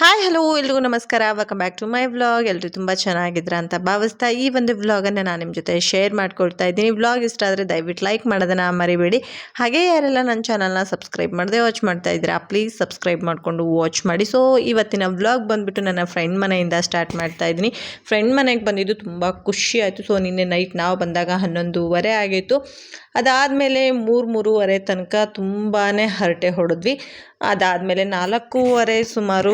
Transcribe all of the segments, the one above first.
Hi hello ಎಲ್ರಿಗೂ ನಮಸ್ಕಾರ. Welcome back to my vlog ಎಲ್ಲರೂ ತುಂಬ ಚೆನ್ನಾಗಿದ್ರ ಅಂತ ಭಾವಿಸ್ತಾ ಈ ಒಂದು ವ್ಲಾಗನ್ನು ನಾನು ನಿಮ್ಮ ಜೊತೆ ಶೇರ್ ಮಾಡ್ಕೊಳ್ತಾ ಇದ್ದೀನಿ. ವ್ಲಾಗ್ ಇಷ್ಟ ಆದರೆ ದಯವಿಟ್ಟು ಲೈಕ್ ಮಾಡೋದನ್ನು ಮರಿಬೇಡಿ. ಹಾಗೆ ಯಾರೆಲ್ಲ ನನ್ನ ಚಾನಲ್ನ ಸಬ್ಸ್ಕ್ರೈಬ್ ಮಾಡದೆ ವಾಚ್ ಮಾಡ್ತಾ ಇದ್ದೀರಾ ಪ್ಲೀಸ್ ಸಬ್ಸ್ಕ್ರೈಬ್ ಮಾಡಿಕೊಂಡು ವಾಚ್ ಮಾಡಿ. ಸೊ ಇವತ್ತಿನ ವ್ಲಾಗ್ ಬಂದುಬಿಟ್ಟು ನನ್ನ ಫ್ರೆಂಡ್ ಮನೆಯಿಂದ ಸ್ಟಾರ್ಟ್ ಮಾಡ್ತಾ ಇದ್ದೀನಿ. ಫ್ರೆಂಡ್ ಮನೆಗೆ ಬಂದಿದ್ದು ತುಂಬ ಖುಷಿ ಆಯಿತು. ಸೊ ನಿನ್ನೆ ನೈಟ್ ನಾವು ಬಂದಾಗ ಹನ್ನೊಂದುವರೆ ಆಗಿತ್ತು. ಅದಾದಮೇಲೆ ಮೂರು, ಮೂರುವರೆ ತನಕ ತುಂಬಾ ಹರಟೆ ಹೊಡೆದ್ವಿ. ಅದಾದಮೇಲೆ ನಾಲ್ಕೂವರೆ ಸುಮಾರು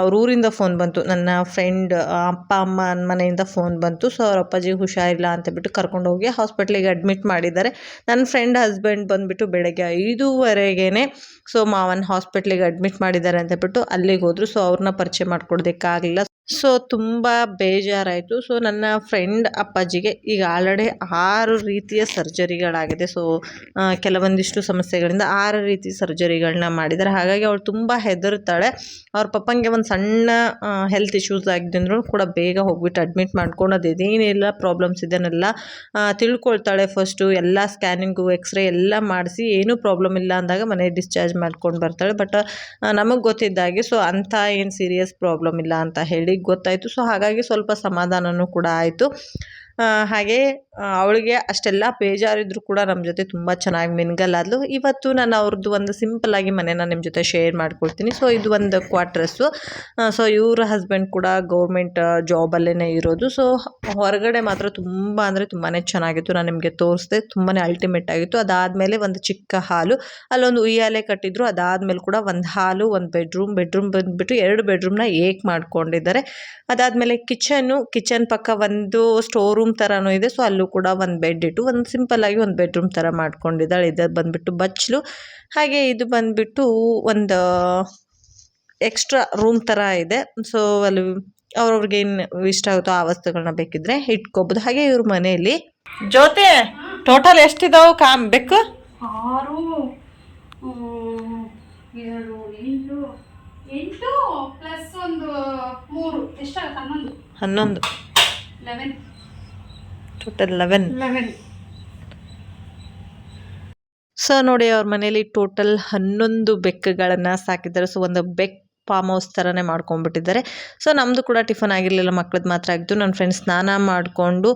ಅವ್ರ ಊರಿಂದ ಫೋನ್ ಬಂತು. ನನ್ನ ಫ್ರೆಂಡ್ ಅಪ್ಪ, ಅಮ್ಮ ಮನೆಯಿಂದ ಫೋನ್ ಬಂತು. ಸೊ ಅವ್ರ ಅಪ್ಪಾಜಿಗೆ ಹುಷಾರಿಲ್ಲ ಅಂತ ಬಿಟ್ಟು ಕರ್ಕೊಂಡೋಗಿ ಹಾಸ್ಪಿಟ್ಲಿಗೆ ಅಡ್ಮಿಟ್ ಮಾಡಿದ್ದಾರೆ. ನನ್ನ ಫ್ರೆಂಡ್ ಹಸ್ಬೆಂಡ್ ಬಂದುಬಿಟ್ಟು ಬೆಳಗ್ಗೆ ಐದೂವರೆಗೇ ಸೊ ಮಾವನ ಹಾಸ್ಪಿಟ್ಲಿಗೆ ಅಡ್ಮಿಟ್ ಮಾಡಿದ್ದಾರೆ ಅಂತ ಬಿಟ್ಟು ಅಲ್ಲಿಗೆ ಹೋದರು. ಸೊ ಅವ್ರನ್ನ ಪರಿಚಯ ಮಾಡ್ಕೊಡೋದಕ್ಕಾಗಲಿಲ್ಲ. ಸೊ, ತುಂಬ ಬೇಜಾರಾಯಿತು. ಸೊ, ನನ್ನ ಫ್ರೆಂಡ್ ಅಪ್ಪಾಜಿಗೆ ಈಗ ಆಲ್ರೆಡಿ ಆರು ರೀತಿಯ ಸರ್ಜರಿಗಳಾಗಿದೆ. ಸೊ ಕೆಲವೊಂದಿಷ್ಟು ಸಮಸ್ಯೆಗಳಿಂದ ಆರು ರೀತಿ ಸರ್ಜರಿಗಳನ್ನ ಮಾಡಿದ್ದಾರೆ. ಹಾಗಾಗಿ ಅವಳು ತುಂಬ ಹೆದರ್ತಾಳೆ. ಅವ್ರ ಪಪ್ಪಂಗೆ ಒಂದು ಸಣ್ಣ ಹೆಲ್ತ್ ಇಶ್ಯೂಸ್ ಆಗಿದ್ದಂದ್ರೂ ಕೂಡ ಬೇಗ ಹೋಗ್ಬಿಟ್ಟು ಅಡ್ಮಿಟ್ ಮಾಡ್ಕೊಂಡು ಅದೇನೇನೆಲ್ಲ ಪ್ರಾಬ್ಲಮ್ಸ್ ಇದನ್ನೆಲ್ಲ ತಿಳ್ಕೊಳ್ತಾಳೆ ಫಸ್ಟು ಎಲ್ಲ ಸ್ಕ್ಯಾನಿಂಗು ಎಕ್ಸ್ರೇ ಎಲ್ಲ ಮಾಡಿಸಿ ಏನೂ ಪ್ರಾಬ್ಲಮ್ ಇಲ್ಲ ಅಂದಾಗ ಮನೆ ಡಿಸ್ಚಾರ್ಜ್ ಮಾಡ್ಕೊಂಡು ಬರ್ತಾಳೆ. ಬಟ್ ನಮಗೆ ಗೊತ್ತಿದ್ದಾಗೆ, ಸೊ, ಅಂಥ ಏನು ಸೀರಿಯಸ್ ಪ್ರಾಬ್ಲಮ್ ಇಲ್ಲ ಅಂತ ಹೇಳಿ ಗೊತ್ತಾಯಿತು. ಸೊ ಹಾಗಾಗಿ ಸ್ವಲ್ಪ ಸಮಾಧಾನವೂ ಕೂಡ ಆಯಿತು. ಹಾಗೆ ಅವಳಿಗೆ ಅಷ್ಟೆಲ್ಲ ಬೇಜಾರಿದ್ರು ಕೂಡ ನಮ್ಮ ಜೊತೆ ತುಂಬ ಚೆನ್ನಾಗಿ ಮಿಂಗಲ್ ಆದ್ಲು ಇವತ್ತು ನಾನು ಅವ್ರದ್ದು ಒಂದು ಸಿಂಪಲ್ ಆಗಿ ಮನೇನ ನಿಮ್ಮ ಜೊತೆ ಶೇರ್ ಮಾಡ್ಕೊಳ್ತೀನಿ. ಸೊ, ಇದು ಒಂದು ಕ್ವಾರ್ಟ್ರಸ್ಸು ಸೊ, ಇವ್ರ ಹಸ್ಬೆಂಡ್ ಕೂಡ ಗೌರ್ಮೆಂಟ್ ಜಾಬಲ್ಲೇ ಇರೋದು. ಸೊ, ಹೊರಗಡೆ ಮಾತ್ರ ತುಂಬ ಅಂದರೆ ತುಂಬಾ ಚೆನ್ನಾಗಿತ್ತು. ನಾನು ನಿಮಗೆ ತೋರಿಸ್ದೆ ತುಂಬಾ ಅಲ್ಟಿಮೇಟ್ ಆಗಿತ್ತು. ಅದಾದಮೇಲೆ ಒಂದು ಚಿಕ್ಕ ಹಾಲು. ಅಲ್ಲೊಂದು ಉಯ್ಯಾಲೆ ಕಟ್ಟಿದ್ರು. ಅದಾದಮೇಲೆ ಕೂಡ ಒಂದು ಹಾಲು, ಒಂದು ಬೆಡ್ರೂಮ್ ಬೆಡ್ರೂಮ್ ಬಂದುಬಿಟ್ಟು ಎರಡು ಬೆಡ್ರೂಮ್ನ ಏಕ್ ಮಾಡ್ಕೊಂಡಿದ್ದಾರೆ. ಅದಾದಮೇಲೆ ಕಿಚನ್ನು ಕಿಚನ್ ಪಕ್ಕ ಒಂದು ಸ್ಟೋರ್ ರೂಮ್ ಥರನೂ ಇದೆ. ಸೊ ಅಲ್ಲೂ ಕೂಡ ಒಂದು ಬೆಡ್ ಇಟ್ಟು ಒಂದು ಸಿಂಪಲ್ ಆಗಿ ಒಂದು ಬೆಡ್ರೂಮ್ ಥರ ಮಾಡ್ಕೊಂಡಿದ್ದಾಳೆ. ಇದು ಬಂದುಬಿಟ್ಟು ಬಚ್ಚಲು. ಹಾಗೆ ಇದು ಬಂದುಬಿಟ್ಟು ಒಂದು ಎಕ್ಸ್ಟ್ರಾ ರೂಮ್ ಥರ ಇದೆ. ಸೊ ಅಲ್ಲಿ ಅವ್ರವ್ರಿಗೆ ಏನು ಇಷ್ಟ ಆಗುತ್ತೋ ಆ ವಸ್ತುಗಳನ್ನ ಬೇಕಿದ್ರೆ ಇಟ್ಕೋಬೋದು. ಹಾಗೆ ಇವ್ರ ಮನೆಯಲ್ಲಿ ಜೊತೆ ಟೋಟಲ್ ಎಷ್ಟಿದಾವೆ ಕಾಮ್ ಬೇಕು ಆರು ಹ್ಮ್, ಏಳು ಎಂಟು ಎಂಟು ಪ್ಲಸ್ ಒಂದು ಮೂರು. ಎಷ್ಟಾಗುತ್ತೆ? ಹನ್ನೊಂದು. ಟೋಟಲ್ ಲೆವೆನ್ ಲೆವೆನ್ ಸೊ ನೋಡಿ ಅವ್ರ ಮನೇಲಿ ಟೋಟಲ್ ಹನ್ನೊಂದು ಬೆಕ್ಕುಗಳನ್ನು ಸಾಕಿದ್ದಾರೆ ಸೊ ಒಂದು ಬೆಕ್ ಫಾರ್ಮ್ ಹೌಸ್ ಥರನೇ ಮಾಡ್ಕೊಂಡ್ಬಿಟ್ಟಿದ್ದಾರೆ. ಸೊ ನಮ್ಮದು ಕೂಡ ಟಿಫನ್ ಆಗಿರಲಿಲ್ಲ ಮಕ್ಳದ್ದು ಮಾತ್ರ ಆಗಿತ್ತು ನನ್ನ ಫ್ರೆಂಡ್ಸ್ ಸ್ನಾನ ಮಾಡಿಕೊಂಡು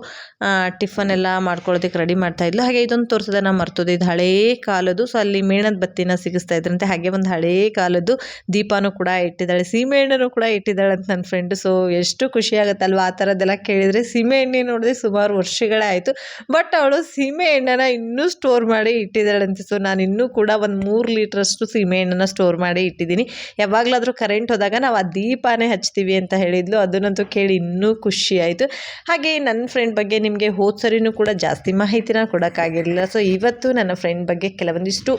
ಟಿಫನ್ ಎಲ್ಲ ಮಾಡ್ಕೊಳ್ಳೋದಕ್ಕೆ ರೆಡಿ ಮಾಡ್ತಾ ಇದ್ಲು. ಹಾಗೆ ಇದೊಂದು ತೋರಿಸಿದೆ, ನಾನು ಮರ್ತೋದು. ಇದು ಹಳೇ ಕಾಲದ್ದು. ಸೊ ಅಲ್ಲಿ ಮೇಣದ ಬತ್ತಿನ ಸಿಗಿಸ್ತಾ ಇದ್ರಂತೆ. ಹಾಗೆ ಒಂದು ಹಳೇ ಕಾಲದ್ದು ದೀಪನೂ ಕೂಡ ಇಟ್ಟಿದ್ದಾಳೆ. ಸೀಮೆ ಎಣ್ಣೆನೂ ಕೂಡ ಇಟ್ಟಿದ್ದಾಳೆ ಅಂತ ನನ್ನ ಫ್ರೆಂಡ್ ಸೊ ಎಷ್ಟು ಖುಷಿ ಆಗುತ್ತಲ್ವ? ಆ ಥರದ್ದೆಲ್ಲ ಕೇಳಿದರೆ ಸೀಮೆ ಎಣ್ಣೆ ನೋಡಿದ್ರೆ ಸುಮಾರು ವರ್ಷಗಳೇ ಆಯಿತು. ಬಟ್ ಅವಳು ಸೀಮೆ ಎಣ್ಣೆನ ಇನ್ನೂ ಸ್ಟೋರ್ ಮಾಡಿ ಇಟ್ಟಿದ್ದಾಳಂತೆ. ಸೊ ನಾನು ಇನ್ನೂ ಕೂಡ ಒಂದು ಮೂರು ಲೀಟ್ರಷ್ಟು ಸೀಮೆ ಎಣ್ಣೆನ ಸ್ಟೋರ್ ಮಾಡಿ ಇಟ್ಟಿದ್ದೀನಿ. ಯಾವಾಗಲಾದರೂ ಕರೆಂಟ್ ಹೋದಾಗ ನಾವು ಆ ದೀಪನೇ ಹಚ್ತೀವಿ ಅಂತ ಹೇಳಿದ್ಲು. ಅದನ್ನಂತೂ ಕೇಳಿ ಇನ್ನೂ ಖುಷಿ ಆಯಿತು. ಹಾಗೆ ನನ್ನ ಫ್ರೆಂಡ್ ಬಗ್ಗೆ ನಿಮಗೆ ಹೋದ ಸರಿನೂ ಕೂಡ ಜಾಸ್ತಿ ಮಾಹಿತಿನ ಕೊಡೋಕ್ಕಾಗಿರಲಿಲ್ಲ. ಸೊ ಇವತ್ತು ನನ್ನ ಫ್ರೆಂಡ್ ಬಗ್ಗೆ ಕೆಲವೊಂದಿಷ್ಟು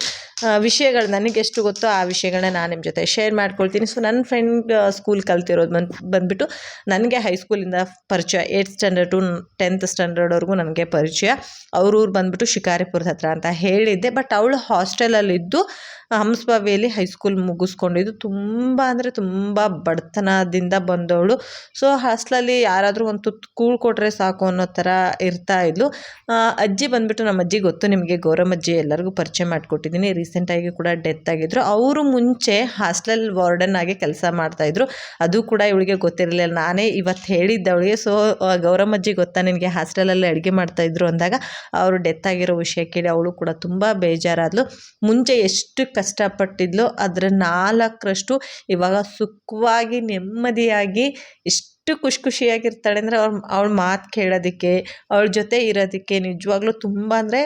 ವಿಷಯಗಳು ನನಗೆ ಎಷ್ಟು ಗೊತ್ತೋ ಆ ವಿಷಯಗಳನ್ನ ನಾನು ನಿಮ್ಮ ಜೊತೆ ಶೇರ್ ಮಾಡ್ಕೊಳ್ತೀನಿ. ಸೊ ನನ್ನ ಫ್ರೆಂಡ್ ಸ್ಕೂಲ್ ಕಲ್ತಿರೋದು ಬಂದು, ಬಂದುಬಿಟ್ಟು ನನಗೆ ಹೈಸ್ಕೂಲಿಂದ ಪರಿಚಯ ಏಯ್ತ್ ಸ್ಟ್ಯಾಂಡರ್ಡ್ ಟು ಟೆಂತ್ ಸ್ಟ್ಯಾಂಡರ್ಡ್ವರೆಗೂ ನನಗೆ ಪರಿಚಯ. ಅವ್ರ ಊರು ಬಂದುಬಿಟ್ಟು ಶಿಕಾರಿಪುರದ ಹತ್ರ ಅಂತ ಹೇಳಿದ್ದೆ. ಬಟ್ ಅವಳು ಹಾಸ್ಟೆಲಲ್ಲಿದ್ದು ಹಂಸಭಾವಿಯಲ್ಲಿ ಹೈಸ್ಕೂಲ್ ಮುಗಿಸ್ಕೊಂಡಿದ್ದು ತುಂಬ ಅಂದರೆ ತುಂಬ ಬಡತನದಿಂದ ಬಂದವಳು. ಸೊ ಹಾಸ್ಟ್ಲಲ್ಲಿ ಯಾರಾದರೂ ಒಂದು ತುತ್ತು ಕೂಳು ಸಾಕು ಅನ್ನೋ ಥರ ಇರ್ತಾ ಇದ್ಲು. ಅಜ್ಜಿ ಬಂದುಬಿಟ್ಟು ನಮ್ಮ ಅಜ್ಜಿ ಗೊತ್ತು ನಿಮಗೆ ಗೌರಮ್ಮಜ್ಜಿ ಎಲ್ಲರಿಗೂ ಪರಿಚಯ ಮಾಡಿಕೊಟ್ಟಿದ್ದೀನಿ. ರೀಸೆಂಟಾಗಿ ಕೂಡ ಡೆತ್ ಆಗಿದ್ರು. ಅವರು ಮುಂಚೆ ಹಾಸ್ಟೆಲ್ ವಾರ್ಡನ್ ಆಗಿ ಕೆಲಸ ಮಾಡ್ತಾಯಿದ್ರು ಅದು ಕೂಡ ಇವಳಿಗೆ ಗೊತ್ತಿರಲಿಲ್ಲ. ನಾನೇ ಇವತ್ತು ಹೇಳಿದ್ದೆ ಅವಳಿಗೆ ಸೊ ಗೌರಮ್ಮಜ್ಜಿ ಗೊತ್ತಾ ನಿನಗೆ ಹಾಸ್ಟೆಲಲ್ಲಿ ಅಡುಗೆ ಮಾಡ್ತಾಯಿದ್ರು ಅಂದಾಗ, ಅವರು ಡೆತ್ ಆಗಿರೋ ವಿಷಯ ಕೇಳಿ ಅವಳು ಕೂಡ ತುಂಬ ಬೇಜಾರಾದ್ಲು. ಮುಂಚೆ ಎಷ್ಟು ಕಷ್ಟಪಟ್ಟಿದ್ಲು. ಅದರ ನಾಲ್ಕರಷ್ಟು ಇವಾಗ ಸುಖವಾಗಿ, ನೆಮ್ಮದಿಯಾಗಿ ಎಷ್ಟು ಖುಷಿ ಖುಷಿಯಾಗಿರ್ತಾಳೆ ಅಂದರೆ ಅವ್ರ ಅವಳ ಮಾತು ಕೇಳೋದಕ್ಕೆ, ಅವಳ ಜೊತೆ ಇರೋದಕ್ಕೆ ನಿಜವಾಗ್ಲೂ ತುಂಬ ಅಂದರೆ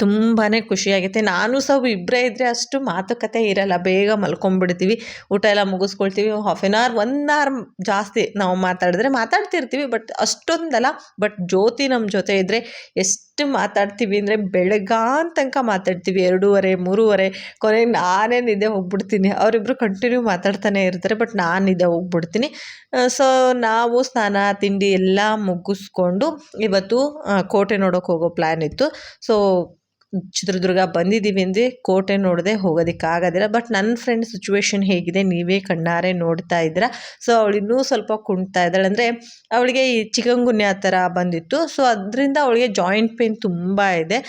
ತುಂಬಾ ಖುಷಿಯಾಗುತ್ತೆ. ನಾನು ಸಹ ಇಬ್ಬರೇ ಇದ್ದರೆ ಅಷ್ಟು ಮಾತುಕತೆ ಇರಲ್ಲ. ಬೇಗ ಮಲ್ಕೊಂಡ್ಬಿಡ್ತೀವಿ ಊಟ ಎಲ್ಲ ಮುಗಿಸ್ಕೊಳ್ತೀವಿ. Half an hour one hour ಜಾಸ್ತಿ ನಾವು ಮಾತಾಡಿದ್ರೆ ಮಾತಾಡ್ತಿರ್ತೀವಿ. ಬಟ್ ಅಷ್ಟೊಂದಲ್ಲ. ಬಟ್ ಜ್ಯೋತಿ ನಮ್ಮ ಜೊತೆ ಇದ್ದರೆ ಎಷ್ಟು ಮಾತಾಡ್ತೀವಿ ಅಂದರೆ ಬೆಳಗಾನ್ ತನಕ ಮಾತಾಡ್ತೀವಿ, ಎರಡೂವರೆ, ಮೂರುವರೆ ಕೊನೆಗೆ ನಾನೇ ನಿದ್ದೆ ಹೋಗ್ಬಿಡ್ತೀನಿ. ಅವರಿಬ್ಬರು ಕಂಟಿನ್ಯೂ ಮಾತಾಡ್ತಾನೆ ಇರ್ತಾರೆ ಬಟ್ ನಾನು ನಿದ್ದೆ ಹೋಗ್ಬಿಡ್ತೀನಿ. ಸೊ ನಾವು ಸ್ನಾನ, ತಿಂಡಿ ಎಲ್ಲ ಮುಗಿಸ್ಕೊಂಡು ಇವತ್ತು ಕೋಟೆ ನೋಡೋಕೆ ಹೋಗೋ ಪ್ಲ್ಯಾನ್ ಇತ್ತು. ಸೊ ಚಿತ್ರದುರ್ಗ ಬಂದಿದ್ದೀವಿ ಅಂದರೆ ಕೋಟೆ ನೋಡದೆ ಹೋಗೋದಕ್ಕಾಗೋದಿಲ್ಲ. ಬಟ್ ನನ್ನ ಫ್ರೆಂಡ್ ಸಿಚುವೇಶನ್ ಹೇಗಿದೆ. ನೀವೇ ಕಣ್ಣಾರೆ ನೋಡ್ತಾ ಇದ್ದೀರ. ಸೊ ಅವಳು ಇನ್ನೂ ಸ್ವಲ್ಪ ಕುಣ್ತಾ ಇದ್ದಾಳೆ. ಅಂದರೆ ಅವಳಿಗೆ ಈ ಚಿಕಂಗುನ್ಯ ಥರ ಬಂದಿತ್ತು. ಸೊ ಅದರಿಂದ ಅವಳಿಗೆ ಜಾಯಿಂಟ್ ಪೇನ್ ತುಂಬ ಇದೆ.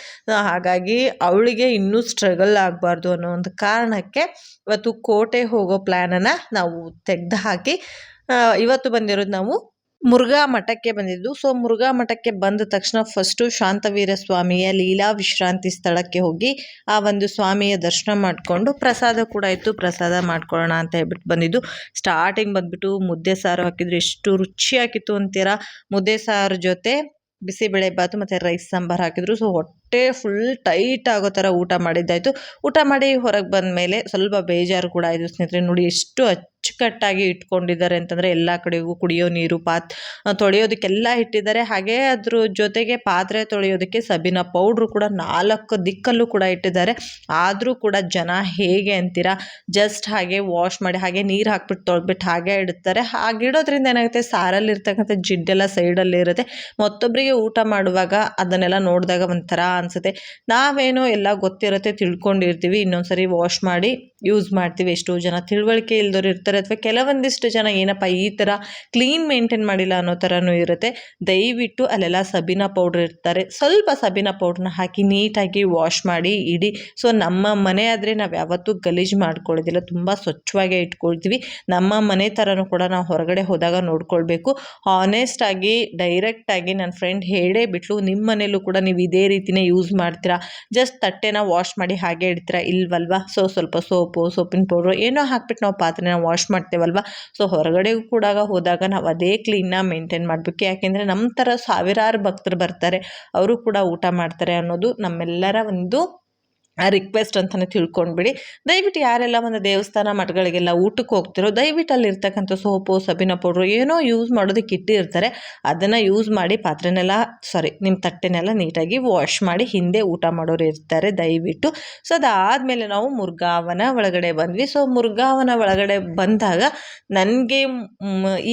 ಹಾಗಾಗಿ ಅವಳಿಗೆ ಇನ್ನೂ ಸ್ಟ್ರಗಲ್ ಆಗಬಾರ್ದು ಅನ್ನೋ ಒಂದು ಕಾರಣಕ್ಕೆ ಇವತ್ತು ಕೋಟೆ ಹೋಗೋ ಪ್ಲ್ಯಾನನ್ನು ನಾವು ತೆಗೆದು ಹಾಕಿ ಇವತ್ತು ಬಂದಿರೋದು ನಾವು ಮುರುಘಾ ಮಠಕ್ಕೆ ಬಂದಿದ್ದು. ಸೊ ಮುರುಘಾ ಮಠಕ್ಕೆ ಬಂದ ತಕ್ಷಣ ಫಸ್ಟು ಶಾಂತವೀರ ಸ್ವಾಮಿಯ ಲೀಲಾ ವಿಶ್ರಾಂತಿ ಸ್ಥಳಕ್ಕೆ ಹೋಗಿ ಆ ಒಂದು ಸ್ವಾಮಿಯ ದರ್ಶನ ಮಾಡಿಕೊಂಡು ಪ್ರಸಾದ ಕೂಡ ಇತ್ತು ಪ್ರಸಾದ ಮಾಡ್ಕೊಳ್ಳೋಣ ಅಂತ ಹೇಳ್ಬಿಟ್ಟು ಬಂದಿದ್ದು. ಸ್ಟಾರ್ಟಿಂಗ್ ಬಂದ್ಬಿಟ್ಟು ಮುದ್ದೆ ಸಾರು ಹಾಕಿದ್ರು. ಎಷ್ಟು ರುಚಿಯಾಗಿತ್ತು ಅಂತೀರಾ? ಮುದ್ದೆ ಸಾರು ಜೊತೆ ಬಿಸಿಬೇಳೆ ಬಾತು ಮತ್ತು ರೈಸ್ ಸಾಂಬಾರು ಹಾಕಿದ್ರು. ಸೊ ಹೊಟ್ಟೆ ಫುಲ್ ಟೈಟ್ ಆಗೋ ಥರ ಊಟ ಮಾಡಿದ್ದಾಯಿತು. ಊಟ ಮಾಡಿ ಹೊರಗೆ ಬಂದ ಮೇಲೆ ಸ್ವಲ್ಪ ಬೇಜಾರು ಕೂಡ ಆಯಿತು ಸ್ನೇಹಿತರೆ. ನೋಡಿ ಎಷ್ಟು ಅಚ್ಚುಕಟ್ಟಾಗಿ ಇಟ್ಕೊಂಡಿದ್ದಾರೆ ಅಂತಂದರೆ ಎಲ್ಲ ಕಡೆಗೂ ಕುಡಿಯೋ ನೀರು, ಪಾತ್ ತೊಳೆಯೋದಕ್ಕೆಲ್ಲ ಇಟ್ಟಿದ್ದಾರೆ. ಹಾಗೆ ಅದ್ರ ಜೊತೆಗೆ ಪಾತ್ರೆ ತೊಳೆಯೋದಕ್ಕೆ ಸಬಿನ ಪೌಡ್ರು ಕೂಡ ನಾಲ್ಕು ದಿಕ್ಕಲ್ಲೂ ಕೂಡ ಇಟ್ಟಿದ್ದಾರೆ. ಆದರೂ ಕೂಡ ಜನ ಹೇಗೆ ಅಂತೀರಾ? ಜಸ್ಟ್ ಹಾಗೆ ವಾಶ್ ಮಾಡಿ ಹಾಗೆ ನೀರು ಹಾಕ್ಬಿಟ್ಟು ತೊಳೆದ್ಬಿಟ್ಟು ಹಾಗೆ ಇಡ್ತಾರೆ. ಹಾಗಿಡೋದ್ರಿಂದ ಏನಾಗುತ್ತೆ? ಸಾರಲ್ಲಿ ಇರ್ತಕ್ಕಂಥ ಜಿಡ್ಡೆಲ್ಲ ಸೈಡಲ್ಲಿ ಇರುತ್ತೆ ಮತ್ತೊಬ್ಬರಿಗೆ ಊಟ ಮಾಡುವಾಗ ಅದನ್ನೆಲ್ಲ ನೋಡಿದಾಗ ಒಂಥರ ಅನಿಸುತ್ತೆ. ನಾವೇನೋ ಎಲ್ಲ ಗೊತ್ತಿರುತ್ತೆ ತಿಳ್ಕೊಂಡಿರ್ತೀವಿ ಇನ್ನೊಂದ್ಸರಿ ವಾಶ್ ಮಾಡಿ ಯೂಸ್ ಮಾಡ್ತೀವಿ. ಎಷ್ಟೋ ಜನ ತಿಳುವಳಿಕೆ ಇಲ್ದವ್ರು ಇರ್ತಾರೆ. ಅಥವಾ ಕೆಲವೊಂದಿಷ್ಟು ಜನ ಏನಪ್ಪ ಈ ಥರ ಕ್ಲೀನ್ ಮೇಂಟೈನ್ ಮಾಡಿಲ್ಲ ಅನ್ನೋ ಥರನೂ ಇರುತ್ತೆ. ದಯವಿಟ್ಟು ಅಲ್ಲೆಲ್ಲ ಸಬೀನಾ ಪೌಡ್ರ್ ಇರ್ತಾರೆ. ಸ್ವಲ್ಪ ಸಬೀನಾ ಪೌಡ್ರನ್ನ ಹಾಕಿ ನೀಟಾಗಿ ವಾಶ್ ಮಾಡಿ, ಇಡಿ. ಸೊ ನಮ್ಮ ಮನೆ ಆದರೆ ನಾವು ಯಾವತ್ತೂ ಗಲೀಜು ಮಾಡ್ಕೊಳ್ಳೋದಿಲ್ಲ. ತುಂಬ ಸ್ವಚ್ಛವಾಗೇ ಇಟ್ಕೊಳ್ತೀವಿ. ನಮ್ಮ ಮನೆ ಥರನೂ ಕೂಡ ನಾವು ಹೊರಗಡೆ ಹೋದಾಗ ನೋಡ್ಕೊಳ್ಬೇಕು. ಆನೆಸ್ಟಾಗಿ ಡೈರೆಕ್ಟಾಗಿ ನನ್ನ ಫ್ರೆಂಡ್ ಹೇಳೇ ಬಿಟ್ಲು ನಿಮ್ಮ ಮನೇಲೂ ಕೂಡ ನೀವು ಇದೇ ರೀತಿನೇ ಯೂಸ್ ಮಾಡ್ತೀರಾ? ಜಸ್ಟ್ ತಟ್ಟೆನ ವಾಶ್ ಮಾಡಿ ಹಾಗೆ ಇಡ್ತೀರಾ? ಇಲ್ವಲ್ವಾ? ಸೊ ಸ್ವಲ್ಪ ಸೋಪು ಸೋಪಿನ ಪೌಡ್ರು, ಏನೋ ಹಾಕ್ಬಿಟ್ಟು ನಾವು ಪಾತ್ರೆನ ವಾಶ್ ಮಾಡ್ತೇವಲ್ವ? ಸೊ ಹೊರಗಡೆಗೂ ಕೂಡ ಹೋದಾಗ ನಾವು ಅದೇ ಕ್ಲೀನ್ನ ಮೇಂಟೈನ್ ಮಾಡಬೇಕು. ಯಾಕೆಂದರೆ ನಮ್ಮ ಥರ ಸಾವಿರಾರು ಭಕ್ತರು ಬರ್ತಾರೆ. ಅವರು ಕೂಡ ಊಟ ಮಾಡ್ತಾರೆ ಅನ್ನೋದು ನಮ್ಮೆಲ್ಲರ ಒಂದು ರಿಕ್ವೆಸ್ಟ್ ಅಂತಲೇ ತಿಳ್ಕೊಂಡ್ಬಿಡಿ. ದಯವಿಟ್ಟು ಯಾರೆಲ್ಲ ಒಂದು ದೇವಸ್ಥಾನ ಮಠಗಳಿಗೆಲ್ಲ ಊಟಕ್ಕೆ ಹೋಗ್ತಿರೋ, ದಯವಿಟ್ಟು ಅಲ್ಲಿರ್ತಕ್ಕಂಥ ಸೋಪು, ಸಬಿನ ಪೌಡ್ರು ಏನೋ ಯೂಸ್ ಮಾಡೋದಕ್ಕೆ ಇಟ್ಟಿರ್ತಾರೆ, ಅದನ್ನು ಯೂಸ್ ಮಾಡಿ ಪಾತ್ರೆನೆಲ್ಲ ಸಾರಿ ನಿಮ್ಮ ತಟ್ಟೆನೆಲ್ಲ ನೀಟಾಗಿ ವಾಶ್ ಮಾಡಿ ಹಿಂದೆ ಊಟ ಮಾಡೋರು ಇರ್ತಾರೆ ದಯವಿಟ್ಟು. ಸೊ ಅದಾದಮೇಲೆ ನಾವು ಮುರ್ಗಾವನ ಒಳಗಡೆ ಬಂದ್ವಿ. ಸೊ ಮುರ್ಗಾವನ ಒಳಗಡೆ ಬಂದಾಗ ನನಗೆ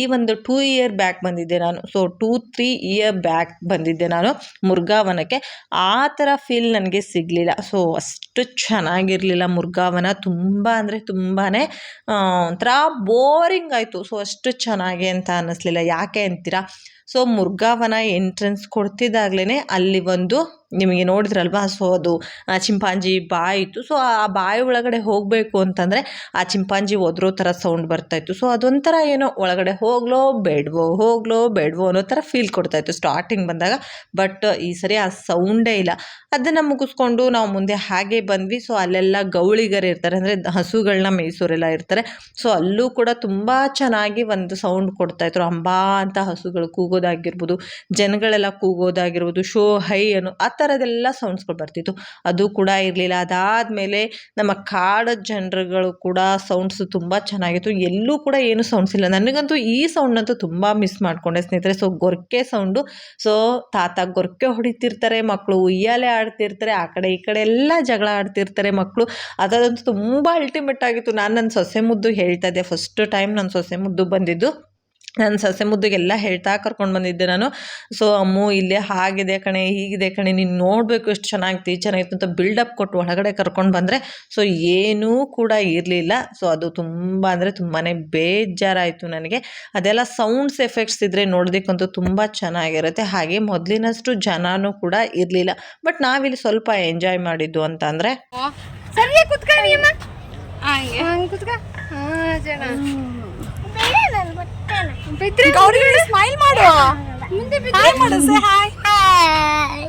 ಈ ಒಂದು ಟೂ ಇಯರ್ ಬ್ಯಾಕ್ ಬಂದಿದ್ದೆ ನಾನು. So two three year back ಬಂದಿದ್ದೆ ನಾನು ಮುರ್ಗಾವನಕ್ಕೆ. ಆ ಥರ ಫೀಲ್ ನನಗೆ ಸಿಗಲಿಲ್ಲ. ಸೊ ಅಷ್ಟು ಚೆನ್ನಾಗಿರಲಿಲ್ಲ ಮುರ್ಗಾವನ. ತುಂಬ ಅಂದರೆ ತುಂಬಾ ಒಂಥರ ಬೋರಿಂಗ್ ಆಯಿತು. ಸೊ ಅಷ್ಟು ಚೆನ್ನಾಗಿ ಅಂತ ಅನ್ನಿಸ್ಲಿಲ್ಲ ಯಾಕೆ ಅಂತೀರಾ? ಸೊ ಮುರ್ಗಾವನ ಎಂಟ್ರೆನ್ಸ್ ಕೊಡ್ತಿದ್ದಾಗಲೇ ಅಲ್ಲಿ ಒಂದು ನಿಮಗೆ ನೋಡಿದ್ರಲ್ವಾ? ಸೊ ಅದು ಚಿಂಪಾಂಜಿ ಬಾಯಿ ಇತ್ತು. ಸೊ ಆ ಬಾಯಿ ಒಳಗಡೆ ಹೋಗಬೇಕು ಅಂತಂದರೆ ಆ ಚಿಂಪಾಂಜಿ ಒದರೋ ಥರ ಸೌಂಡ್ ಬರ್ತಾಯಿತ್ತು ಸೊ ಅದೊಂಥರ ಏನೋ ಒಳಗಡೆ ಹೋಗ್ಲೋ ಬೇಡವೋ ಹೋಗ್ಲೋ ಬೇಡವೋ ಅನ್ನೋ ಥರ ಫೀಲ್ ಕೊಡ್ತಾಯಿತ್ತು ಸ್ಟಾರ್ಟಿಂಗ್ ಬಂದಾಗ. ಬಟ್ ಈ ಸರಿ ಆ ಸೌಂಡೇ ಇಲ್ಲ. ಅದನ್ನು ಮುಗಿಸ್ಕೊಂಡು ನಾವು ಮುಂದೆ ಹಾಗೆ ಬಂದ್ವಿ. ಸೊ ಅಲ್ಲೆಲ್ಲ ಗೌಳಿಗರು ಇರ್ತಾರೆ. ಅಂದರೆ ಹಸುಗಳನ್ನ ಮೈಸೂರೆಲ್ಲ ಇರ್ತಾರೆ. ಸೊ ಅಲ್ಲೂ ಕೂಡ ತುಂಬ ಚೆನ್ನಾಗಿ ಒಂದು ಸೌಂಡ್ ಕೊಡ್ತಾಯಿದ್ರು ಅಂಬಾ ಅಂತ ಹಸುಗಳು ಕೂಗೋದಾಗಿರ್ಬೋದು, ಜನಗಳೆಲ್ಲ ಕೂಗೋದಾಗಿರ್ಬೋದು, ಶೋ, ಹೈ ಅನ್ನೋ ಆ ಥರದೆಲ್ಲ ಸೌಂಡ್ಸ್ಗಳು ಬರ್ತಿತ್ತು. ಅದು ಕೂಡ ಇರಲಿಲ್ಲ. ಅದಾದಮೇಲೆ ನಮ್ಮ ಕಾಡ ಜನರುಗಳು ಕೂಡ ಸೌಂಡ್ಸು ತುಂಬ ಚೆನ್ನಾಗಿತ್ತು. ಎಲ್ಲೂ ಕೂಡ ಏನು ಸೌಂಡ್ಸ್ ಇಲ್ಲ. ನನಗಂತೂ ಈ ಸೌಂಡ್ನಂತೂ ತುಂಬ ಮಿಸ್ ಮಾಡಿಕೊಂಡೆ ಸ್ನೇಹಿತರೆ. ಸೊ ಗೊರ್ಕೆ ಸೌಂಡು ಸೊ ತಾತ ಗೊರ್ಕೆ ಹೊಡಿತಿರ್ತಾರೆ ಮಕ್ಕಳು ಉಯ್ಯಾಲೆ ಆಡ್ತಿರ್ತಾರೆ. ಆ ಕಡೆ ಈ ಕಡೆ ಎಲ್ಲ ಜಗಳ ಆಡ್ತಿರ್ತಾರೆ ಮಕ್ಕಳು ಅದಂತೂ ತುಂಬ ಅಲ್ಟಿಮೇಟ್ ಆಗಿತ್ತು. ನಾನು ನನ್ನ ಸೊಸೆ ಮುದ್ದು ಹೇಳ್ತಾ ಇದ್ದೆ. ಫಸ್ಟ್ ಟೈಮ್ ನನ್ನ ಸೊಸೆ ಮುದ್ದು ಬಂದಿದ್ದು. ನನ್ನ ಸೊಸೆ ಮುದ್ದೆಗೆಲ್ಲ ಹೇಳ್ತಾ ಕರ್ಕೊಂಡು ಬಂದಿದ್ದೆ ನಾನು. ಸೊ ಅಮ್ಮು ಇಲ್ಲೇ ಹಾಗಿದೆ ಕಣೆ ಹೀಗಿದೆ ಕಣೆ ನೀನು ನೋಡಬೇಕು ಎಷ್ಟು ಚೆನ್ನಾಗಿತ್ತು ಈ ಚೆನ್ನಾಗಿತ್ತು ಅಂತ ಬಿಲ್ಡಪ್ ಕೊಟ್ಟು ಒಳಗಡೆ ಕರ್ಕೊಂಡು ಬಂದರೆ ಸೊ ಏನೂ ಕೂಡ ಇರಲಿಲ್ಲ. ಸೊ ಅದು ತುಂಬ ಅಂದರೆ ತುಂಬಾ ಬೇಜಾರಾಯಿತು ನನಗೆ. ಅದೆಲ್ಲ ಸೌಂಡ್ಸ್ ಎಫೆಕ್ಟ್ಸ್ ಇದ್ದರೆ ನೋಡೋದಕ್ಕಂತೂ ತುಂಬ ಚೆನ್ನಾಗಿರುತ್ತೆ. ಹಾಗೆ ಮೊದಲಿನಷ್ಟು ಜನನೂ ಕೂಡ ಇರಲಿಲ್ಲ. ಬಟ್ ನಾವಿಲ್ಲಿ ಸ್ವಲ್ಪ ಎಂಜಾಯ್ ಮಾಡಿದ್ದು ಅಂತ ಅಂದರೆ ಸರಿಯಾಗಿ ಹಂಗೆ ಹಂಗೆ ಜನ ಅವ್ರಿಗೆ ಸ್ಮೈಲ್ ಮಾಡು. ಮುಂದೆ ಹಾಯ್ ಮಾಡು ಸೇ ಹಾಯ್ ಹಾಯ್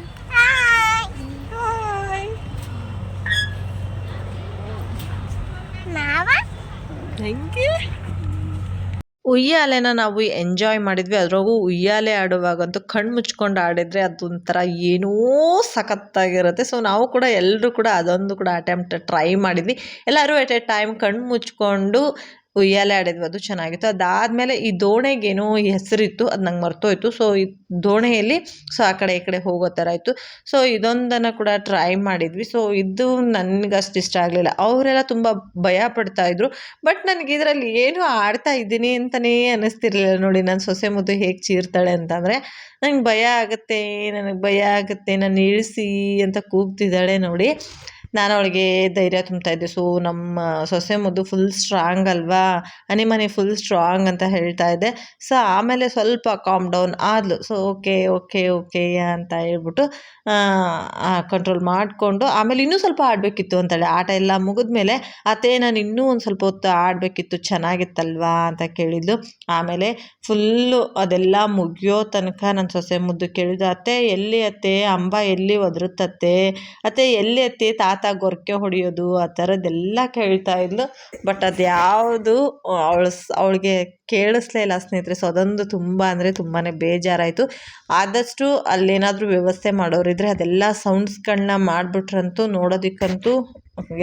ಉಯ್ಯಾಲೆನ ನಾವು ಎಂಜಾಯ್ ಮಾಡಿದ್ವಿ. ಅದ್ರಾಗೂ ಉಯ್ಯಾಲೆ ಆಡುವಾಗಂತೂ ಕಣ್ಣು ಮುಚ್ಕೊಂಡು ಆಡಿದರೆ ಅದೊಂಥರ ಏನೋ ಸಖತ್ತಾಗಿರುತ್ತೆ. ಸೊ ನಾವು ಕೂಡ ಎಲ್ಲರೂ ಕೂಡ ಅದೊಂದು ಕೂಡ ಅಟೆಂಪ್ಟ್ ಟ್ರೈ ಮಾಡಿದ್ವಿ. ಎಲ್ಲರೂ ಎಟ್ ಎ ಟೈಮ್ ಕಣ್ಣು ಮುಚ್ಕೊಂಡು ಉಯ್ಯಾಲೆ ಆಡಿದ್ವಿ, ಅದು ಚೆನ್ನಾಗಿತ್ತು. ಅದಾದಮೇಲೆ ಈ ದೋಣೆಗೇನೋ ಹೆಸರಿತ್ತು, ಅದು ನಂಗೆ ಮರ್ತೋಯ್ತು. ಸೊ ಈ ದೋಣೆಯಲ್ಲಿ ಸೊ ಆ ಕಡೆ ಈ ಕಡೆ ಹೋಗೋ ಥರ ಇತ್ತು. ಸೊ ಇದೊಂದನ್ನು ಕೂಡ ಟ್ರೈ ಮಾಡಿದ್ವಿ. ಸೊ ಇದು ನನಗೆ ಅಷ್ಟು ಇಷ್ಟ ಆಗಲಿಲ್ಲ. ಅವರೆಲ್ಲ ತುಂಬ ಭಯ ಪಡ್ತಾ ಇದ್ರು. ಬಟ್ ನನಗೆ ಇದರಲ್ಲಿ ಏನು ಆಡ್ತಾ ಇದ್ದೀನಿ ಅಂತಲೇ ಅನ್ನಿಸ್ತಿರ್ಲಿಲ್ಲ ನೋಡಿ. ನನ್ನ ಸೊಸೆ ಮುದ್ದು ಹೇಗೆ ಚೀರ್ತಾಳೆ ಅಂತಂದರೆ, ನಂಗೆ ಭಯ ಆಗುತ್ತೆ, ನನಗೆ ಭಯ ಆಗುತ್ತೆ, ನಾನು ಇಳಿಸಿ ಅಂತ ಕೂಗ್ತಿದ್ದಾಳೆ ನೋಡಿ. ನಾನು ಅವಳಿಗೆ ಧೈರ್ಯ ತುಂಬ್ತಾ ಇದ್ದೆ. ಸೊ ನಮ್ಮ ಸೊಸೆ ಮುದ್ದು ಫುಲ್ ಸ್ಟ್ರಾಂಗ್ ಅಲ್ವಾ? ಅನಿ ಮನೆ ಫುಲ್ ಸ್ಟ್ರಾಂಗ್ ಅಂತ ಹೇಳ್ತಾ ಇದ್ದೆ. ಸೊ ಆಮೇಲೆ ಸ್ವಲ್ಪ ಕಾಮ್ ಡೌನ್ ಆದ್ಲು. ಸೊ ಓಕೆ ಓಕೆ ಓಕೆ ಅಂತ ಹೇಳ್ಬಿಟ್ಟು ಕಂಟ್ರೋಲ್ ಮಾಡಿಕೊಂಡು ಆಮೇಲೆ ಇನ್ನೂ ಸ್ವಲ್ಪ ಆಡಬೇಕಿತ್ತು ಅಂತಾಳೆ. ಆಟ ಎಲ್ಲ ಮುಗಿದ್ಮೇಲೆ ಅತ್ತೆ ನಾನು ಇನ್ನೂ ಒಂದು ಸ್ವಲ್ಪ ಹೊತ್ತು ಆಡಬೇಕಿತ್ತು, ಚೆನ್ನಾಗಿತ್ತಲ್ವಾ ಅಂತ ಕೇಳಿದ್ಲು ಆಮೇಲೆ ಫುಲ್ಲು ಅದೆಲ್ಲ ಮುಗಿಯೋ ತನಕ ನನ್ನ ಸೊಸೆ ಮುದ್ದು ಕೇಳಿದ್ದು ಅತ್ತೆ, ಎಲ್ಲಿ ಅತ್ತೆ? ಅಂಬ ಎಲ್ಲಿ ಒದರುತ್ತತ್ತೆ ಅತ್ತೆ? ಎಲ್ಲಿ ಅತ್ತೆ? ತಾತ ಗೊರಕೆ ಹೊಡೆಯೋದು, ಆ ಥರದ್ದೆಲ್ಲ ಕೇಳ್ತಾ ಇದ್ಲು. ಬಟ್ ಅದು ಯಾವುದು ಅವಳು ಅವಳಿಗೆ ಕೇಳಿಸ್ಲೇ ಇಲ್ಲ ಸ್ನೇಹಿತರೆ. ಸೊ ಅದೊಂದು ತುಂಬ ಅಂದರೆ ತುಂಬಾ ಬೇಜಾರಾಯಿತು. ಆದಷ್ಟು ಅಲ್ಲೇನಾದರೂ ವ್ಯವಸ್ಥೆ ಮಾಡೋರಿದ್ರೆ ಅದೆಲ್ಲ ಸೌಂಡ್ಸ್ಗಳನ್ನ ಮಾಡಿಬಿಟ್ರಂತೂ ನೋಡೋದಕ್ಕಂತೂ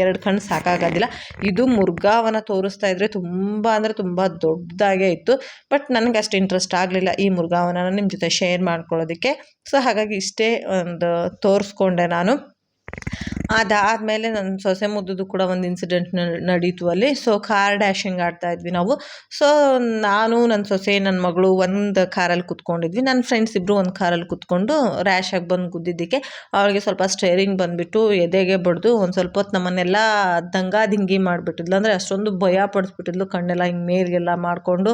ಎರಡು ಕಣ್ಣು ಸಾಕಾಗೋದಿಲ್ಲ. ಇದು ಮುರುಘಾವನ ತೋರಿಸ್ತಾ ಇದ್ದರೆ ತುಂಬ ಅಂದರೆ ತುಂಬ ದೊಡ್ಡದಾಗೇ ಇತ್ತು. ಬಟ್ ನನಗೆ ಅಷ್ಟು ಇಂಟ್ರೆಸ್ಟ್ ಆಗಲಿಲ್ಲ ಈ ಮುರುಘಾವನನ ನಿಮ್ಮ ಜೊತೆ ಶೇರ್ ಮಾಡ್ಕೊಳ್ಳೋದಕ್ಕೆ. ಸೊ ಹಾಗಾಗಿ ಇಷ್ಟೇ ಒಂದು ತೋರಿಸ್ಕೊಂಡೆ ನಾನು. ಅದಾದಮೇಲೆ ನನ್ನ ಸೊಸೆ ಮುದ್ದು ಕೂಡ ಒಂದು ಇನ್ಸಿಡೆಂಟ್ ನಡೀತು ಅಲ್ಲಿ. ಸೊ ಕಾರ್ ಡ್ಯಾಶಿಂಗ್ ಆಡ್ತಾ ಇದ್ವಿ ನಾವು. ಸೊ ನಾನು ನನ್ನ ಸೊಸೆ ನನ್ನ ಮಗಳು ಒಂದು ಕಾರಲ್ಲಿ ಕುತ್ಕೊಂಡಿದ್ವಿ. ನನ್ನ ಫ್ರೆಂಡ್ಸ್ ಇಬ್ಬರು ಒಂದು ಕಾರಲ್ಲಿ ಕುತ್ಕೊಂಡು ರ್ಯಾಶಾಗಿ ಬಂದು ಗುದ್ದಿದ್ದಕ್ಕೆ ಅವಳಿಗೆ ಸ್ವಲ್ಪ ಸ್ಟೇರಿಂಗ್ ಬಂದುಬಿಟ್ಟು ಎದೆಗೆ ಬಡ್ದು ಒಂದು ಸ್ವಲ್ಪ ಹೊತ್ತು ನಮ್ಮನ್ನೆಲ್ಲ ದಂಗಾದಿಂಗಿ ಮಾಡಿಬಿಟ್ಟಿದ್ಲು. ಅಂದರೆ ಅಷ್ಟೊಂದು ಭಯ ಪಡಿಸ್ಬಿಟ್ಟಿದ್ಲು. ಕಣ್ಣೆಲ್ಲ ಹಿಂಗೆ ಮೇಲ್ಗೆಲ್ಲ ಮಾಡಿಕೊಂಡು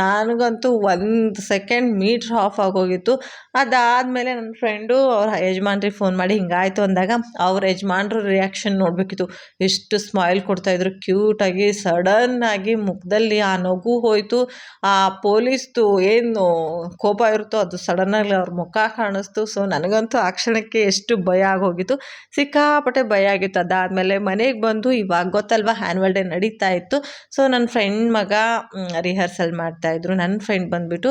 ನನಗಂತೂ ಒಂದು ಸೆಕೆಂಡ್ ಮೀಟ್ರ್ ಆಫ್ ಆಗೋಗಿತ್ತು. ಅದಾದಮೇಲೆ ನನ್ನ ಫ್ರೆಂಡು ಅವ್ರ ಯಜಮಾನ್ರಿಗೆ ಫೋನ್ ಮಾಡಿ ಹಿಂಗಾಯಿತು ಅಂದಾಗ ಅವ್ರ ಯಜಮಾನ್ರ ರಿಯಾಕ್ಷನ್ ನೋಡಬೇಕಿತ್ತು. ಎಷ್ಟು ಸ್ಮೈಲ್ ಕೊಡ್ತಾಯಿದ್ರು ಕ್ಯೂಟಾಗಿ ಸಡನ್ನಾಗಿ ಮುಖದಲ್ಲಿ ಆ ನಗು ಹೋಯಿತು. ಆ ಪೊಲೀಸ್ದು ಏನು ಕೋಪ ಇರುತ್ತೋ ಅದು ಸಡನ್ನಾಗಿ ಅವ್ರ ಮುಖ ಕಾಣಿಸ್ತು. ಸೊ ನನಗಂತೂ ಆ ಕ್ಷಣಕ್ಕೆ ಎಷ್ಟು ಭಯ ಆಗೋಗಿತ್ತು. ಸಿಕ್ಕಾಪಟ್ಟೆ ಭಯ ಆಗಿತ್ತು. ಅದಾದಮೇಲೆ ಮನೆಗೆ ಬಂದು ಇವಾಗ ಗೊತ್ತಲ್ವಾ ಆ್ಯನ್ವಲ್ ಡೇ ನಡೀತಾ ಇತ್ತು. ಸೊ ನನ್ನ ಫ್ರೆಂಡ್ ಮಗ ರಿಹರ್ಸಲ್ ಮಾಡ್ತಾಯಿದ್ರು ನನ್ನ ಫ್ರೆಂಡ್ ಬಂದುಬಿಟ್ಟು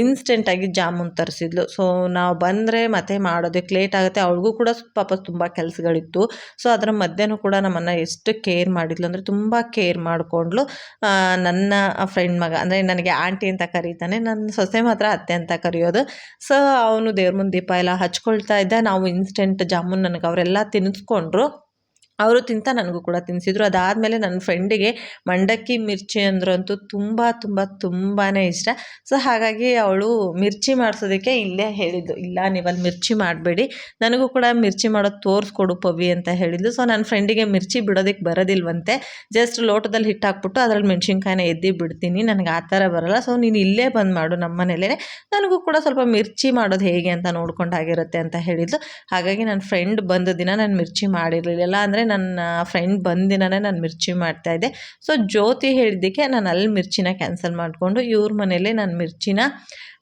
ಇನ್ಸ್ಟೆಂಟಾಗಿ ಜಾಮೂನ್ ತರಿಸಿದ್ಲು. ಸೊ ನಾವು ಬಂದರೆ ಮತ್ತೆ ಮಾಡೋದಕ್ಕೆ ಲೇಟ್ ಆಗುತ್ತೆ. ಅವಳಿಗೂ ಕೂಡ ಪಾಪ ತುಂಬ ಕೆಲಸಗಳಿತ್ತು. ಸೊ ಅದರ ಮಧ್ಯೆನೂ ಕೂಡ ನಮ್ಮನ್ನು ಎಷ್ಟು ಕೇರ್ ಮಾಡಿದ್ಲು ಅಂದರೆ ತುಂಬ ಕೇರ್ ಮಾಡಿಕೊಂಡ್ಲು. ನನ್ನ ಫ್ರೆಂಡ್ ಮಗ, ಅಂದರೆ ನನಗೆ ಆಂಟಿ ಅಂತ ಕರೀತಾನೆ, ನನ್ನ ಸೊಸೆ ಮಾತ್ರ ಅತ್ತೆ ಅಂತ ಕರೆಯೋದು. ಸೊ ಅವನು ದೇವ್ರ ಮುಂದೆ ದೀಪ ಎಲ್ಲ ಹಚ್ಕೊಳ್ತಾ ಇದ್ದ. ನಾವು ಇನ್ಸ್ಟೆಂಟ್ ಜಾಮೂನ್ ನನಗೆ ಅವರೆಲ್ಲ ತಿನ್ನಿಸ್ಕೊಂಡ್ರು ಅವರು ತಿಂತ ನನಗೂ ಕೂಡ ತಿನ್ನಿಸಿದ್ರು ಅದಾದಮೇಲೆ ನನ್ನ ಫ್ರೆಂಡಿಗೆ ಮಂಡಕ್ಕಿ ಮಿರ್ಚಿ ಅಂದ್ರಂತೂ ತುಂಬ ತುಂಬ ತುಂಬಾ ಇಷ್ಟ. ಸೊ ಹಾಗಾಗಿ ಅವಳು ಮಿರ್ಚಿ ಮಾಡಿಸೋದಕ್ಕೆ ಇಲ್ಲೇ ಹೇಳಿದ್ದು. ಇಲ್ಲ, ನೀವಲ್ಲಿ ಮಿರ್ಚಿ ಮಾಡಬೇಡಿ. ನನಗೂ ಕೂಡ ಮಿರ್ಚಿ ಮಾಡೋದು ತೋರಿಸ್ಕೊಡು ಪವಿ ಅಂತ ಹೇಳಿದ್ದು ಸೊ ನನ್ನ ಫ್ರೆಂಡಿಗೆ ಮಿರ್ಚಿ ಬಿಡೋದಕ್ಕೆ ಬರೋದಿಲ್ವಂತೆ. ಜಸ್ಟ್ ಲೋಟದಲ್ಲಿ ಹಿಟ್ಟು ಹಾಕ್ಬಿಟ್ಟು ಅದ್ರಲ್ಲಿ ಮೆಣಸಿನ್ಕಾಯಿನ ಎದ್ದಿ ಬಿಡ್ತೀನಿ. ನನಗೆ ಆ ಥರ ಬರೋಲ್ಲ. ಸೊ ನೀನು ಇಲ್ಲೇ ಬಂದು ಮಾಡು ನಮ್ಮ ಮನೇಲೇ ನನಗೂ ಕೂಡ ಸ್ವಲ್ಪ ಮಿರ್ಚಿ ಮಾಡೋದು ಹೇಗೆ ಅಂತ ನೋಡ್ಕೊಂಡಾಗಿರುತ್ತೆ ಅಂತ ಹೇಳಿದ್ದು ಹಾಗಾಗಿ ನನ್ನ ಫ್ರೆಂಡ್ ಬಂದ ದಿನ ನಾನು ಮಿರ್ಚಿ ಮಾಡಿರಲಿಲ್ಲ. ಅಂದರೆ ನನ್ನ ಫ್ರೆಂಡ್ ಬಂದಿನೇ ನಾನು ಮಿರ್ಚಿ ಮಾಡ್ತಾಯಿದ್ದೆ ಸೊ ಜ್ಯೋತಿ ಹೇಳಿದ್ದಕ್ಕೆ ನಾನು ಅಲ್ಲಿ ಮಿರ್ಚಿನ ಕ್ಯಾನ್ಸಲ್ ಮಾಡಿಕೊಂಡು ಇವ್ರ ಮನೇಲಿ ನಾನು ಮಿರ್ಚಿನ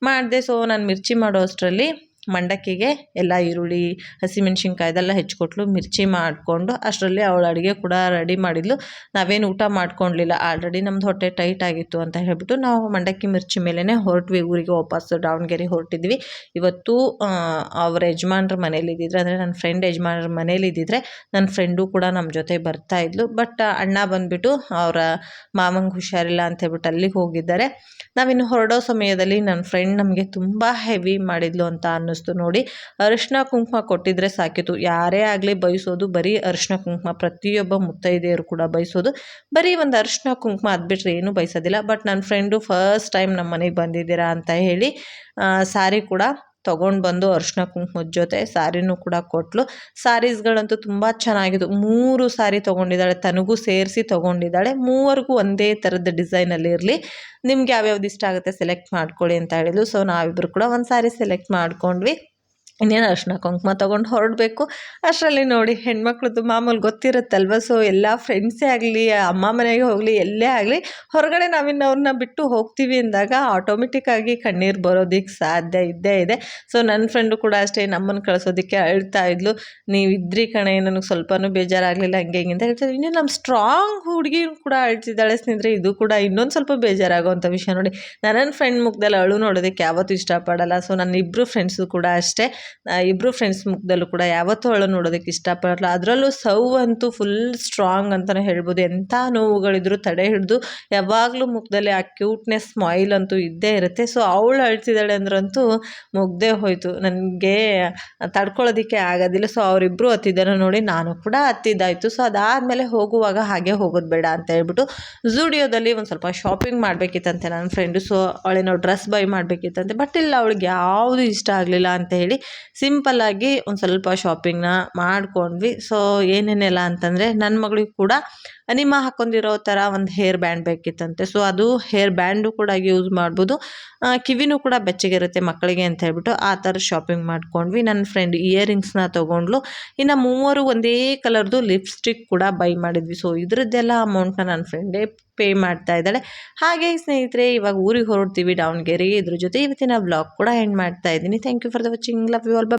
ಮಾಡಿದೆ. ಸೊ ನಾನು ಮಿರ್ಚಿ ಮಾಡೋ ಅಷ್ಟರಲ್ಲಿ ಮಂಡಕ್ಕಿಗೆ ಎಲ್ಲ ಈರುಳ್ಳಿ, ಹಸಿಮೆಣ್ಸಿನ್ಕಾಯಿ ಇದೆಲ್ಲ ಹೆಚ್ಚಿಕೊಟ್ಲು ಮಿರ್ಚಿ ಮಾಡಿಕೊಂಡು ಅಷ್ಟರಲ್ಲಿ ಅವಳ ಅಡುಗೆ ಕೂಡ ರೆಡಿ ಮಾಡಿದ್ಲು. ನಾವೇನು ಊಟ ಮಾಡ್ಕೊಳ್ಲಿಲ್ಲ ಆಲ್ರೆಡಿ ನಮ್ದು ಹೊಟ್ಟೆ ಟೈಟ್ ಆಗಿತ್ತು ಅಂತ ಹೇಳ್ಬಿಟ್ಟು ನಾವು ಮಂಡಕ್ಕಿ, ಮಿರ್ಚಿ ಮೇಲೇ ಹೊರಟ್ವಿ. ಊರಿಗೆ ವಾಪಸ್ಸು ದಾವಣಗೆರೆ ಹೊರಟಿದ್ವಿ. ಇವತ್ತು ಅವ್ರ ಯಜಮಾನ್ರ ಮನೇಲಿ ಇದ್ದಿದ್ರೆ, ಅಂದರೆ ನನ್ನ ಫ್ರೆಂಡ್ ಯಜಮಾನ್ರ ಮನೇಲಿ ಇದ್ದಿದ್ರೆ ನನ್ನ ಫ್ರೆಂಡು ಕೂಡ ನಮ್ಮ ಜೊತೆ ಬರ್ತಾ ಇದ್ಲು. ಬಟ್ ಅಣ್ಣ ಬಂದುಬಿಟ್ಟು ಅವರ ಮಾಮಂಗೆ ಹುಷಾರಿಲ್ಲ ಅಂತ ಹೇಳ್ಬಿಟ್ಟು ಅಲ್ಲಿಗೆ ಹೋಗಿದ್ದಾರೆ. ನಾವಿನ್ನು ಹೊರಡೋ ಸಮಯದಲ್ಲಿ ನನ್ನ ಫ್ರೆಂಡ್ ನಮಗೆ ತುಂಬ ಹೆವಿ ಮಾಡಿದ್ಲು ಅಂತ ಅನ್ನಿಸ್ತು. ನೋಡಿ. ಅರಿಶಿನ ಕುಂಕುಮ ಕೊಟ್ಟಿದ್ರೆ ಸಾಕಿತು. ಯಾರೇ ಆಗಲಿ ಬಯಸೋದು ಬರೀ ಅರಿಶಿನ ಕುಂಕುಮ. ಪ್ರತಿಯೊಬ್ಬ ಮುತ್ತೈದೆಯರು ಕೂಡ ಬಯಸೋದು ಬರೀ ಒಂದು ಅರಿಶಿನ ಕುಂಕುಮ. ಅದು ಬಿಟ್ಟರೆ ಏನೂ ಬಯಸೋದಿಲ್ಲ. ಬಟ್ ನನ್ನ ಫ್ರೆಂಡು ಫಸ್ಟ್ ಟೈಮ್ ನಮ್ಮ ಮನೆಗೆ ಬಂದಿದ್ದೀರಾ ಅಂತ ಹೇಳಿ ಸಾರಿ ಕೂಡ ತೊಗೊಂಡು ಬಂದು ಅರ್ಶಿನ ಕುಂಕುಮದ ಜೊತೆ ಸ್ಯಾರಿನೂ ಕೂಡ ಕೊಟ್ಟಳು ಸ್ಯಾರೀಸ್ಗಳಂತೂ ತುಂಬ ಚೆನ್ನಾಗಿದ್ದು ಮೂರು ಸ್ಯಾರಿ ತೊಗೊಂಡಿದ್ದಾಳೆ, ತನಗೂ ಸೇರಿಸಿ ತೊಗೊಂಡಿದ್ದಾಳೆ. ಮೂವರಿಗೂ ಒಂದೇ ಥರದ ಡಿಸೈನಲ್ಲಿ ಇರಲಿ. ನಿಮ್ಗೆ ಯಾವ್ಯಾವ್ದು ಇಷ್ಟ ಆಗುತ್ತೆ ಸೆಲೆಕ್ಟ್ ಮಾಡ್ಕೊಳ್ಳಿ ಅಂತ ಹೇಳಿದ್ಲು. ಸೊ ನಾವಿಬ್ಬರು ಕೂಡ ಒಂದು ಸ್ಯಾರಿ ಸೆಲೆಕ್ಟ್ ಮಾಡ್ಕೊಂಡ್ವಿ. ಇನ್ನೇನು ಅರ್ಶಿನ ಕುಂಕುಮ ತೊಗೊಂಡು ಹೊರಡಬೇಕು. ಅಷ್ಟರಲ್ಲಿ ನೋಡಿ, ಹೆಣ್ಮಕ್ಳದ್ದು ಮಾಮೂಲು ಗೊತ್ತಿರುತ್ತಲ್ವ? ಸೊ ಎಲ್ಲ ಫ್ರೆಂಡ್ಸೇ ಆಗಲಿ, ಅಮ್ಮ ಮನೆಗೆ ಹೋಗಲಿ, ಎಲ್ಲೇ ಆಗಲಿ, ಹೊರಗಡೆ ನಾವಿನ್ನು ಅವ್ರನ್ನ ಬಿಟ್ಟು ಹೋಗ್ತೀವಿ ಅಂದಾಗ ಆಟೋಮೆಟಿಕ್ಕಾಗಿ ಕಣ್ಣೀರು ಬರೋದಕ್ಕೆ ಸಾಧ್ಯ ಇದ್ದೇ ಇದೆ. ಸೊ ನನ್ನ ಫ್ರೆಂಡು ಕೂಡ ಅಷ್ಟೇ ನಮ್ಮನ್ನು ಕಳಿಸೋದಕ್ಕೆ ಅಳ್ತಾ ಇದ್ಲು. ನೀವು ಇದ್ರಿ ಕಣೆ, ನನಗೆ ಸ್ವಲ್ಪನೂ ಬೇಜಾರಾಗಲಿಲ್ಲ, ಹಂಗೆ ಹಿಂಗೆ ಅಂತ ಹೇಳ್ತಾರೆ ಇನ್ನೂ ನಮ್ಮ ಸ್ಟ್ರಾಂಗ್ ಹುಡುಗಿ ಕೂಡ ಅಳ್ತಿದ್ದಾಳೆ ಸ್ನೇಹಿತರೆ, ಇದು ಕೂಡ ಇನ್ನೊಂದು ಸ್ವಲ್ಪ ಬೇಜಾರಾಗುವಂಥ ವಿಷಯ ನೋಡಿ. ನನ್ನ ಫ್ರೆಂಡ್ ಮುಖದಲ್ಲಿ ಅಳು ನೋಡೋದಕ್ಕೆ ಯಾವತ್ತೂ ಇಷ್ಟಪಡಲ್ಲ. ಸೊ ನನ್ನ ಇಬ್ಬರು ಫ್ರೆಂಡ್ಸು ಕೂಡ ಅಷ್ಟೇ. ಇಬ್ಬರು ಫ್ರೆಂಡ್ಸ್ ಮುಖದಲ್ಲೂ ಕೂಡ ಯಾವತ್ತೂ ಅವಳು ನೋಡೋದಕ್ಕೆ ಇಷ್ಟಪಡಲ್ಲ. ಅದರಲ್ಲೂ ಸೌ ಅಂತೂ ಫುಲ್ ಸ್ಟ್ರಾಂಗ್ ಅಂತಲೇ ಹೇಳ್ಬೋದು. ಎಂಥ ನೋವುಗಳಿದ್ರೂ ತಡೆ ಹಿಡಿದು ಯಾವಾಗಲೂ ಮುಖದಲ್ಲಿ ಆ ಕ್ಯೂಟ್ನೆಸ್ ಸ್ಮೈಲ್ ಅಂತೂ ಇದ್ದೇ ಇರುತ್ತೆ. ಸೊ ಅವಳು ಅಳ್ತಿದ್ದಾಳೆ ಅಂದ್ರಂತೂ ಮುಗ್ದೇ ಹೋಯಿತು. ನನಗೆ ತಡ್ಕೊಳ್ಳೋದಕ್ಕೆ ಆಗೋದಿಲ್ಲ. ಸೊ ಅವರಿಬ್ಬರು ಹತ್ತಿದ್ದನ್ನು ನೋಡಿ ನಾನು ಕೂಡ ಹತ್ತಿದ್ದಾಯಿತು. ಸೊ ಅದಾದಮೇಲೆ ಹೋಗುವಾಗ ಹಾಗೆ ಹೋಗೋದು ಬೇಡ ಅಂತ ಹೇಳ್ಬಿಟ್ಟು ಝೂಡಿಯೋದಲ್ಲಿ ಒಂದು ಸ್ವಲ್ಪ ಶಾಪಿಂಗ್ ಮಾಡಬೇಕಿತ್ತಂತೆ ನನ್ನ ಫ್ರೆಂಡು ಸೊ ಅವಳೇನೋ ಡ್ರೆಸ್ ಬೈ ಮಾಡಬೇಕಿತ್ತಂತೆ. ಬಟ್ ಇಲ್ಲ, ಅವಳಿಗೆ ಯಾವುದು ಇಷ್ಟ ಆಗಲಿಲ್ಲ ಅಂತ ಹೇಳಿ ಸಿಂಪಲ್ಲಾಗಿ ಒಂದು ಸ್ವಲ್ಪ ಶಾಪಿಂಗ್ನ ಮಾಡ್ಕೊಂಡ್ವಿ. ಸೊ ಏನೇನೆಲ್ಲ ಅಂತಂದರೆ ನನ್ನ ಮಗಳಿಗೂ ಕೂಡ ಅನಿಮ ಹಾಕೊಂಡಿರೋ ಥರ ಒಂದು ಹೇರ್ ಬ್ಯಾಂಡ್ ಬೇಕಿತ್ತಂತೆ. ಸೊ ಅದು ಹೇರ್ ಬ್ಯಾಂಡು ಕೂಡ ಯೂಸ್ ಮಾಡ್ಬೋದು. ಕಿವಿನೂ ಕೂಡ ಬೆಚ್ಚಗಿರುತ್ತೆ ಮಕ್ಕಳಿಗೆ ಅಂತ ಹೇಳ್ಬಿಟ್ಟು ಆ ಥರ ಶಾಪಿಂಗ್ ಮಾಡ್ಕೊಂಡ್ವಿ. ನನ್ನ ಫ್ರೆಂಡ್ ಇಯರಿಂಗ್ಸ್ನ ತೊಗೊಂಡ್ಲು. ಇನ್ನು ಮೂವರು ಒಂದೇ ಕಲರ್ದು ಲಿಪ್ಸ್ಟಿಕ್ ಕೂಡ ಬೈ ಮಾಡಿದ್ವಿ. ಸೊ ಇದರದ್ದೆಲ್ಲ ಅಮೌಂಟ್ನ ನನ್ನ ಫ್ರೆಂಡೇ ಪೇ ಮಾಡ್ತಾ ಇದ್ದಾಳೆ. ಹಾಗೆ ಸ್ನೇಹಿತರೆ, ಇವಾಗ ಊರಿಗೆ ಹೊರಡ್ತೀವಿ ದಾವಣಗೆರೆಗೆ ಇದ್ರ ಜೊತೆ ಇವತ್ತಿನ ಬ್ಲಾಗ್ ಕೂಡ ಎಂಡ್ ಮಾಡ್ತಾ ಇದ್ದೀನಿ. Thank you for the watching love you all